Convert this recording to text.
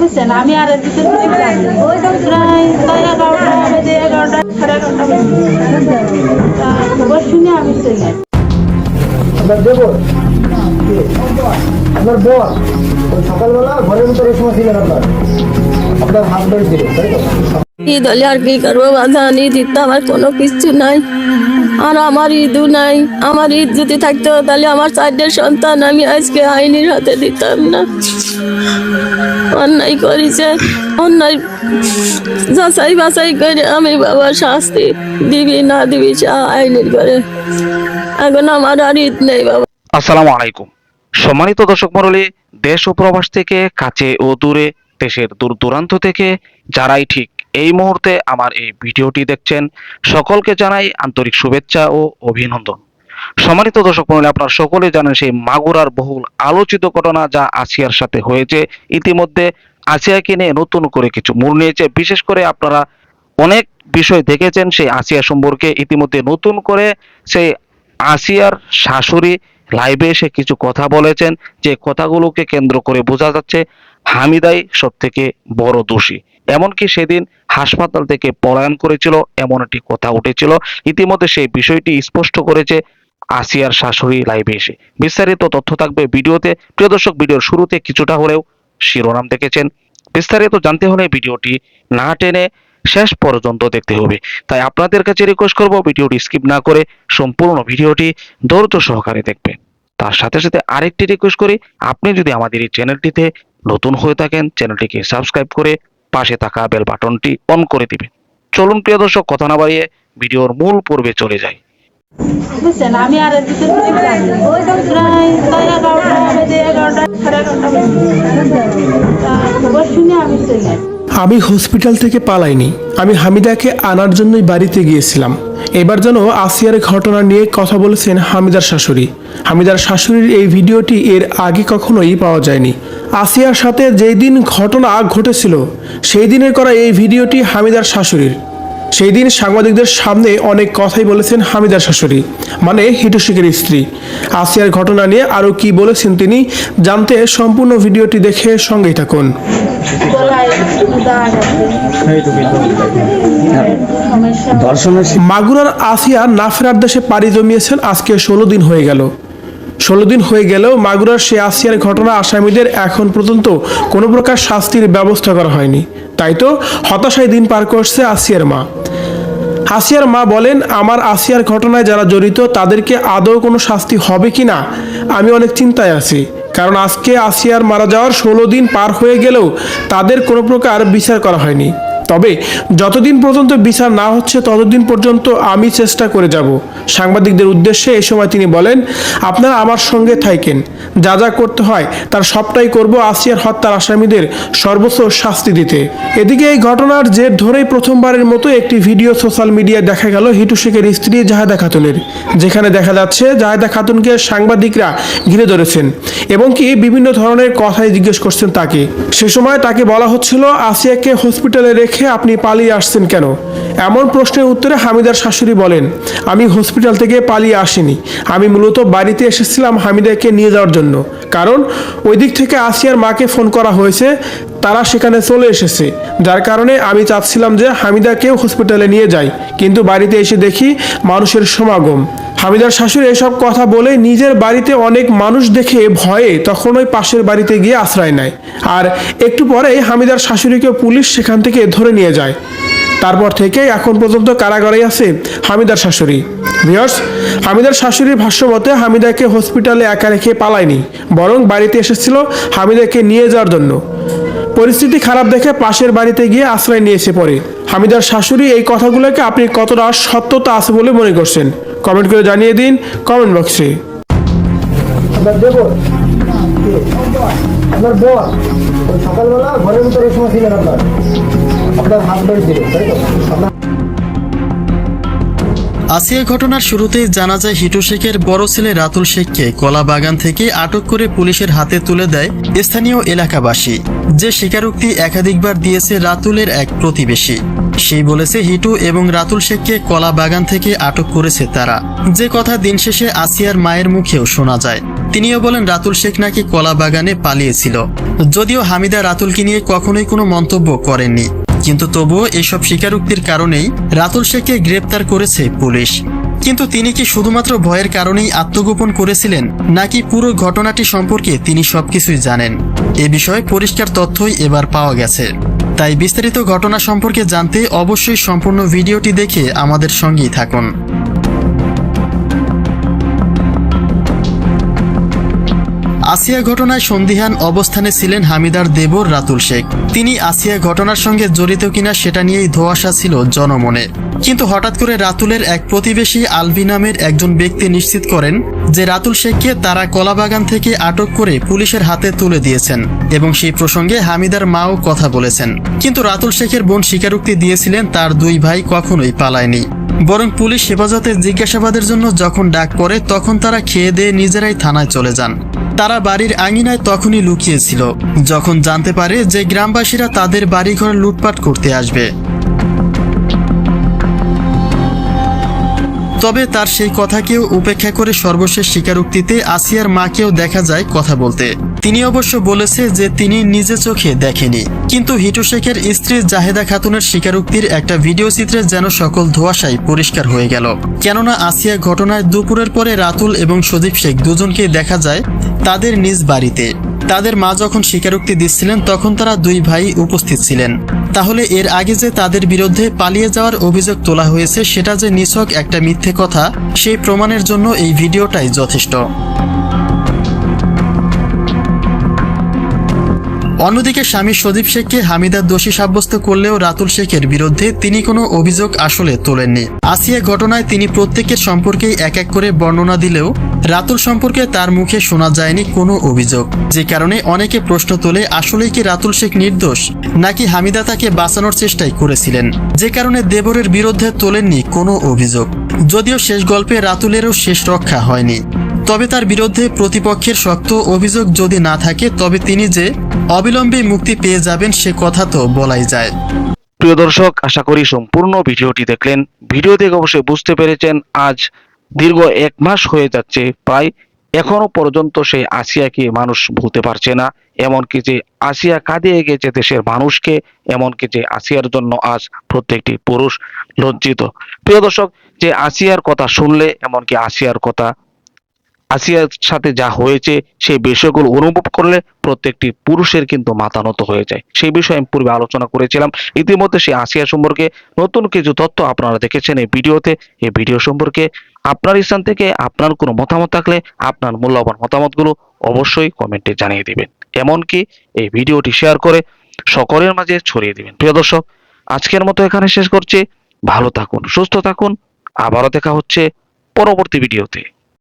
বুঝছেন আমি আর এর ভিতরে। প্রায় এগারোটা বাজে এগারোটা সাড়ে এগারোটা খবর শুনে আমি চলে আপনার দেবর। আপনার বোন সকালবেলা ঘরের ভিতরে সময় ছিলেন আপনার। আপনার হাজবেন্ড ছিলেন তাই তো? ঈদ হলে আর কি করব বাজান ঈদ ঈদ আমার কোনো কিছু নাই। আর আমার ঈদও নাই আমার ঈদ যদি থাকতো তাহলে আমার চারটে সন্তান আমি আজকে আইনের হাতে দিতাম না। অন্যায় করেছে, অন্যায় যাচাই বাছাই করে আমি বাবা শাস্তি দিবি না দিবি আইনের করে এখন আমার আর ঈদ নেই বাবা। আসসালামু আলাইকুম। সম্মানিত দর্শক মণ্ডলী, দেশ ও প্রবাস থেকে, কাছে ও দূরে, দেশের দূর দূরান্ত থেকে যারাই ঠিক এই মুহূর্তে আমার এই ভিডিওটি দেখছেন, সকলকে জানাই আন্তরিক শুভেচ্ছা ও অভিনন্দন। সম্মানিত দর্শক মণ্ডলী আপনারা সকলে জানেন সেই মাগুরার বহুল আলোচিত ঘটনা যা আসিয়ার সাথে হয়েছে। ইতিমধ্যে আসিয়াকে নিয়ে নতুন করে কিছু মূল নিয়েছে। বিশেষ করে আপনারা অনেক বিষয় দেখেছেন সেই আসিয়া সম্পর্কে। ইতিমধ্যে নতুন করে সেই আসিয়ার শাশুড়ি লাইভে এসে কিছু কথা বলেছেন, যে কথাগুলোকে কেন্দ্র করে বোঝা যাচ্ছে হামিদাই সব থেকে বড় দোষী। এমনকি সেদিন হাসপাতাল থেকে পলায়ন করেছিল, এমন একটি কথা উঠেছিল। ইতিমধ্যে সেই বিষয়টি স্পষ্ট করেছে আসিয়ার শাশুড়ি লাইভে এসে। বিস্তারিত তথ্য থাকবে ভিডিওতে। প্রিয় দর্শক, ভিডিওর শুরুতে কিছুটা হলেও শিরোনাম দেখেছেন। বিস্তারিত জানতে হলে ভিডিওটি না টেনে শেষ পর্যন্ত দেখতে হবে। তাই আপনাদের কাছে রিকোয়েস্ট করব ভিডিওটি স্কিপ না করে সম্পূর্ণ ভিডিওটি ধৈর্য সহকারে দেখবেন। তার সাথে সাথে আরেকটি রিকোয়েস্ট করি, আপনি যদি আমাদের এই চ্যানেলটিতে নতুন হয়ে থাকেন, চ্যানেলটিকে সাবস্ক্রাইব করে পাশে থাকা বেল বাটনটি অন করে দিবেন। চলুন প্রিয় দর্শক, কথা না বাড়িয়ে ভিডিওর মূল পর্বে চলে যাই। আমি আমি হসপিটাল থেকে পালাইনি। আমি হামিদাকে আনার জন্যই বাড়িতে গিয়েছিলাম। এবার যেন আসিয়ার ঘটনা নিয়ে কথা বলেছেন হামিদার শাশুড়ি। হামিদার শাশুড়ির এই ভিডিওটি এর আগে কখনোই পাওয়া যায়নি। আসিয়ার সাথে যেই দিন ঘটনা ঘটেছিল, সেই দিনের করা এই ভিডিওটি হামিদার শাশুড়ির। সেই দিন সাংবাদিকদের সামনে অনেক কথাই বলেছেন হামিদার শাশুড়ি মানে হিটুশিকের স্ত্রী। আসিয়ার ঘটনা নিয়ে আরও কি বলেছেন তিনি জানতে সম্পূর্ণ ভিডিওটি দেখে সঙ্গেই থাকুন। মাগুরার আসিয়া না ফেরার দেশে পাড়ি জমিয়েছেন আজকে ষোলো দিন হয়ে গেল। ষোলো দিন হয়ে গেলেও মাগুরার সে আসিয়ার ঘটনা আসামিদের এখন পর্যন্ত কোনো প্রকার শাস্তির ব্যবস্থা করা হয়নি। তাই তো হতাশায় দিন পার করছে আসিয়ার মা। আসিয়ার মা বলেন, আমার আসিয়ার ঘটনায় যারা জড়িত, তাদেরকে আদৌ কোনো শাস্তি হবে কি না? আমি অনেক চিন্তায় আছি। কারণ আজকে আসিয়ার মারা যাওয়ার ষোলো দিন পার হয়ে গেলেও তাদের কোনো প্রকার বিচার করা হয়নি। তবে যতদিন পর্যন্ত বিচার না হচ্ছে, ততদিন পর্যন্ত আমি চেষ্টা করে যাব। সাংবাদিকদের উদ্দেশ্যে এই সময় তিনি বলেন, আপনারা আমার সঙ্গে থাকেন। যা যা করতে হয়, তার সবটাই করব আসিয়ার হত্যার আসামিদের সর্বোচ্চ শাস্তি দিতে। এদিকে এই ঘটনার জের ধরেই প্রথমবারের মতো একটি ভিডিও সোশ্যাল মিডিয়ায় দেখা গেল হিটু শেখের স্ত্রী জাহেদা খাতুনের, যেখানে দেখা যাচ্ছে জাহেদা খাতুনকে সাংবাদিকরা ঘিরে ধরেছেন এবং কি বিভিন্ন ধরনের কথাই জিজ্ঞেস করছেন তাকে। সে সময় তাকে বলা হচ্ছিল, আসিয়াকে হসপিটালে রেখে আপনি পালিয়ে আসছেন কেন? এমন প্রশ্নের উত্তরে হামিদার শাশুড়ি বলেন, আমি হসপিটাল থেকে পালিয়ে আসিনি। আমি মূলত বাড়িতে এসেছিলাম হামিদাকে নিয়ে যাওয়ার জন্য। কারণ, ওই দিক থেকে আসিয়ার মাকে ফোন করা হয়েছে, তারা সেখানে চলে এসেছে। যার কারণে আমি চাচ্ছিলাম যে হামিদাকেও হসপিটালে নিয়ে যাই। কিন্তু বাড়িতে এসে দেখি মানুষের সমাগম। হামিদার শাশুড়ি এসব কথা বলে নিজের বাড়িতে অনেক মানুষ দেখে ভয়ে তখন ওই পাশের বাড়িতে গিয়ে আশ্রয় নেয়। আর একটু পরেই হামিদার শাশুড়িকে পুলিশ সেখান থেকে ধরে নিয়ে যায়। তারপর থেকে এখন পর্যন্ত কারাগারে আছে হামিদার শাশুড়ি। ভিওর্স হামিদার শাশুড়ির ভাষ্য মতে হামিদাকে হসপিটালে একা রেখে পালায়নি, বরং বাড়িতে এসেছিল হামিদাকে নিয়ে যাওয়ার জন্য। পরিস্থিতি খারাপ দেখে পাশের বাড়িতে গিয়ে আশ্রয় নিয়ে এসে পরে হামিদার শাশুড়ি এই কথাগুলোকে আপনি কতটা সত্যতা আছে বলে মনে করছেন? কমেন্ট করে জানিয়ে দিন কমেন্ট বক্সে। সকালবেলা ঘরের ভিতরে সময় ছিলেন আপনার। আপনার ছিলেন তাই তো? আপনার আসিয়া ঘটনার শুরুতেই জানা যায়, হিটু শেখের বড় ছেলে রাতুল শেখকে কলা বাগান থেকে আটক করে পুলিশের হাতে তুলে দেয় স্থানীয় এলাকাবাসী। যে স্বীকারোক্তি একাধিকবার দিয়েছে রাতুলের এক প্রতিবেশী। সেই বলেছে, হিটু এবং রাতুল শেখকে কলা বাগান থেকে আটক করেছে তারা। যে কথা দিন শেষে আসিয়ার মায়ের মুখেও শোনা যায়। তিনিও বলেন, রাতুল শেখ নাকি কলা বাগানে পালিয়েছিল। যদিও হামিদা রাতুলকে নিয়ে কখনোই কোনো মন্তব্য করেননি। কিন্তু তবুও এসব স্বীকারোক্তির কারণেই রাতুল শেখকে গ্রেপ্তার করেছে পুলিশ। কিন্তু তিনি কি শুধুমাত্র ভয়ের কারণেই আত্মগোপন করেছিলেন, নাকি পুরো ঘটনাটি সম্পর্কে তিনি সবকিছুই জানেন? এ বিষয়ে পরিষ্কার তথ্যই এবার পাওয়া গেছে। তাই বিস্তারিত ঘটনা সম্পর্কে জানতে অবশ্যই সম্পূর্ণ ভিডিওটি দেখে আমাদের সঙ্গেই থাকুন। আসিয়া ঘটনায় সন্দিহান অবস্থানে ছিলেন হামিদার দেবর রাতুল শেখ। তিনি আসিয়া ঘটনার সঙ্গে জড়িত কিনা সেটা নিয়েই ধোয়াশা ছিল জনমনে। কিন্তু হঠাৎ করে রাতুলের এক প্রতিবেশী আলভি নামের একজন ব্যক্তি নিশ্চিত করেন যে রাতুল শেখকে তারা কলাবাগান থেকে আটক করে পুলিশের হাতে তুলে দিয়েছেন এবং সেই প্রসঙ্গে হামিদার মাও কথা বলেছেন। কিন্তু রাতুল শেখের বোন স্বীকারোক্তি দিয়েছিলেন তার দুই ভাই কখনোই পালায়নি। বরং পুলিশ হেফাজতে জিজ্ঞাসাবাদের জন্য যখন ডাক পড়ে তখন তারা খেয়ে দিয়ে নিজেরাই থানায় চলে যান। তারা বাড়ির আঙিনায় তখনই লুকিয়েছিল, যখন জানতে পারে যে গ্রামবাসীরা তাদের বাড়িঘর লুটপাট করতে আসবে। তবে তার সেই কথাকেও উপেক্ষা করে সর্বশেষ স্বীকারোক্তিতে আসিয়ার মাকেও দেখা যায় কথা বলতে। তিনি অবশ্য বলেছে যে তিনি নিজে চোখে দেখেনি। কিন্তু হিটু শেখের স্ত্রী জাহেদা খাতুনের স্বীকারোক্তির একটা ভিডিও চিত্রে যেন সকল ধোয়াশাই পরিষ্কার হয়ে গেল। কেননা আসিয়া ঘটনায় দুপুরের পরে রাতুল এবং সজীব শেখ দুজনকেই দেখা যায় তাদের নিজ বাড়িতে। তাদের মা যখন স্বীকারোক্তি দিচ্ছিলেন, তখন তারা দুই ভাই উপস্থিত ছিলেন। তাহলে এর আগে যে তাদের বিরুদ্ধে পালিয়ে যাওয়ার অভিযোগ তোলা হয়েছে, সেটা যে নিছক একটা মিথ্যে কথা, সেই প্রমাণের জন্য এই ভিডিওটাই যথেষ্ট। অন্যদিকে স্বামী সদীপ শেখকে হামিদার দোষী সাব্যস্ত করলেও রাতুল শেখের বিরুদ্ধে তিনি কোনো অভিযোগ আসলে তোলেননি। আসিয়া ঘটনায় তিনি প্রত্যেকের সম্পর্কেই এক এক করে বর্ণনা দিলেও রাতুল সম্পর্কে তার মুখে শোনা যায়নি কোনো অভিযোগ। যে কারণে অনেকে প্রশ্ন তোলে, আসলেই কি রাতুল শেখ নির্দোষ, নাকি হামিদা তাকে বাঁচানোর চেষ্টাই করেছিলেন? যে কারণে দেবরের বিরুদ্ধে তোলেননি কোনো অভিযোগ। যদিও শেষ গল্পে রাতুলেরও শেষ রক্ষা হয়নি। তবে তার বিরুদ্ধে প্রতিপক্ষের শক্ত অভিযোগ যদি না থাকে, তবে তিনি যে অবিলম্বে মুক্তি পেয়ে যাবেন সে কথা তো বলাই যায়। প্রিয় দর্শক, আশা করি সম্পূর্ণ ভিডিওটি দেখলেন। ভিডিও দেখে অবশ্যই বুঝতে পেরেছেন, আজ দীর্ঘ এক মাস হয়ে যাচ্ছে, প্রায় এখনও পর্যন্ত সেই আসিয়াকে মানুষ ভুলতে পারছে না। এমনকি যে আসিয়া কাঁদিয়ে গেছে দেশের মানুষকে, এমনকি যে আসিয়ার জন্য আজ প্রত্যেকটি পুরুষ লজ্জিত। প্রিয় দর্শক, যে আসিয়ার কথা শুনলে, এমনকি আসিয়ার কথা আসিয়ার সাথে যা হয়েছে, সেই বিষয়গুলো অনুভব করলে প্রত্যেকটি পুরুষের কিন্তু মাথা নত হয়ে যায়। সেই বিষয়ে আমি পূর্বে আলোচনা করেছিলাম। ইতিমধ্যে সেই আসিয়া সম্পর্কে নতুন কিছু তথ্য আপনারা দেখেছেন এই ভিডিওতে। এই ভিডিও সম্পর্কে আপনার স্থান থেকে আপনার কোনো মতামত থাকলে আপনার মূল্যবান মতামতগুলো অবশ্যই কমেন্টে জানিয়ে দিবেন। এমনকি এই ভিডিওটি শেয়ার করে সকলের মাঝে ছড়িয়ে দিবেন। প্রিয় দর্শক, আজকের মতো এখানে শেষ করছি। ভালো থাকুন, সুস্থ থাকুন। আবারও দেখা হচ্ছে পরবর্তী ভিডিওতে।